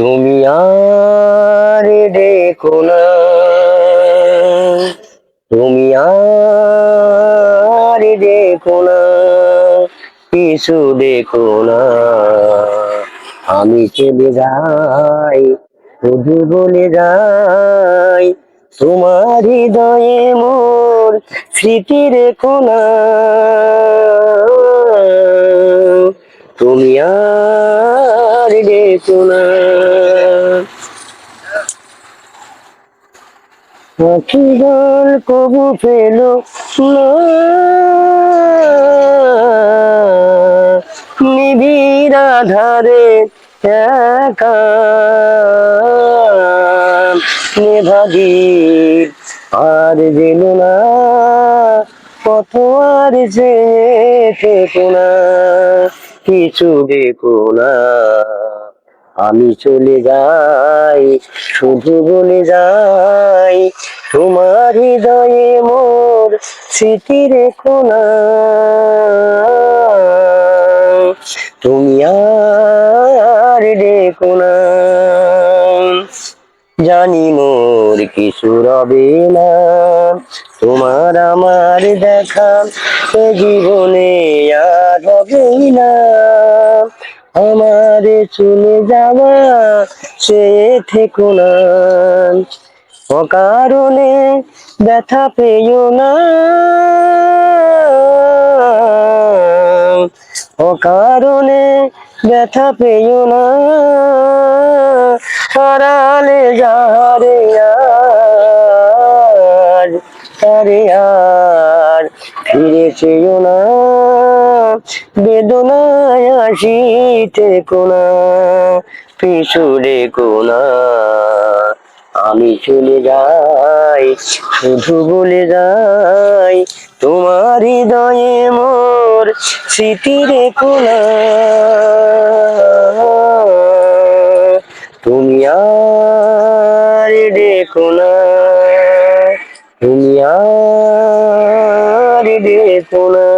তুমি আর দেখো না। তুমি আর দেখো না। কিছু দেখো না। আমি চলে যাই শুধু বলে যাই, তোমার হৃদয়ে মোর স্মৃতি রেখো না তুমি আর না পাখি কবু না। নিবিড় আধারে একা। নেভাগির আর যেন না কত আর যে না কিছু দেখো না। আমি চলে যাই, শুধু বলে যাই, তোমার হৃদয়ে মোর স্মৃতি রেখো না। তুমি আর দেখো না। জানি মোর কিছু রবে না তোমার আমার দেখা, এ জীবনে আর হবে না। আমার চলে যাওয়া, সে থেকো না। অকারণে ব্যথা পেও না। অকারণে ব্যথা পেও না। হারালে যারে আর আর ফিরে চেয়েও না, বেদনায় আসিতে কোনা পিছু রেখো না আমি চলে যাই, শুধু বলে যাই, তোমার হৃদয়ে মোর স্মৃতি রেখো না তুমি আর দেখো না। তুমি আর দেখো না